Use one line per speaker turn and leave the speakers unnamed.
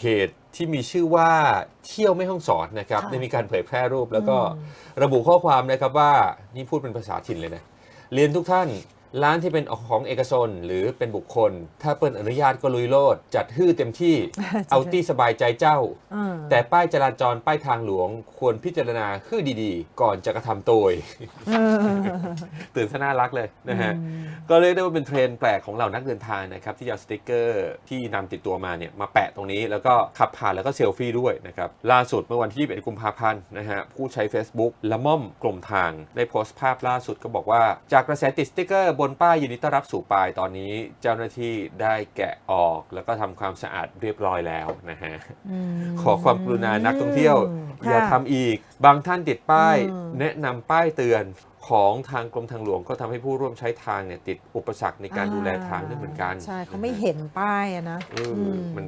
เพจที่มีชื่อว่าเที่ยวไม่ห้องสอนนะครับ
ค่ะ
ได้มีการเผยแพร่รูปแล้วก็
อืม
ระบุข้อความนะครับว่านี่พูดเป็นภาษาถิ่นเลยนะเรียนทุกท่าน ร้านที่เป็นของเอกชนหรือเป็นบุคคล ถ้าเปิดอนุญาตก็ลุยโลด จัดฮื้อเต็มที่ เอาที่สบายใจเจ้า
อืม
แต่ป้ายจราจรป้ายทางหลวง ควรพิจารณาฮื้อดีๆ ก่อนจะกระทำโดย
เออ
ตื่นซะน่ารักเลยนะฮะ
อืม
ก็เรียกได้ว่าเป็นเทรนด์แปลกของเหล่านักเดินทางนะครับ ที่จะเอาสติกเกอร์ที่นำติดตัวมาเนี่ยมาแปะตรงนี้แล้วก็ขับผ่านแล้วก็เซลฟี่ด้วยนะครับล่าสุดเมื่อวันที่21กุมภาพันธ์นะฮะผู้ใช้ Facebook ละม่อมกลมทางได้โพสต์ภาพล่าสุดก็บอกว่าจากกระแสติดสติกเกอร์บนป้ายยินดีต้อนรับสู่ปลายตอนนี้เจ้าหน้าที่ได้แกะออกแล้วก็ทำความสะอาดเรียบร้อยแล้วนะฮะ ขอความกรุณานักท่องเที่ยว อย่าทำอีก บางท่านติดป้าย
อืม
แนะนำป้ายเตือนของทางกรมทางหลวงก็ทำให้ผู้ร่วมใช้ทางเนี่ยติดอุปสรรคในการดูแลทางด้วยเหมือนกัน
ใช่เขาไม่เห็นป้ายอะนะ
เอออ
ม
มัน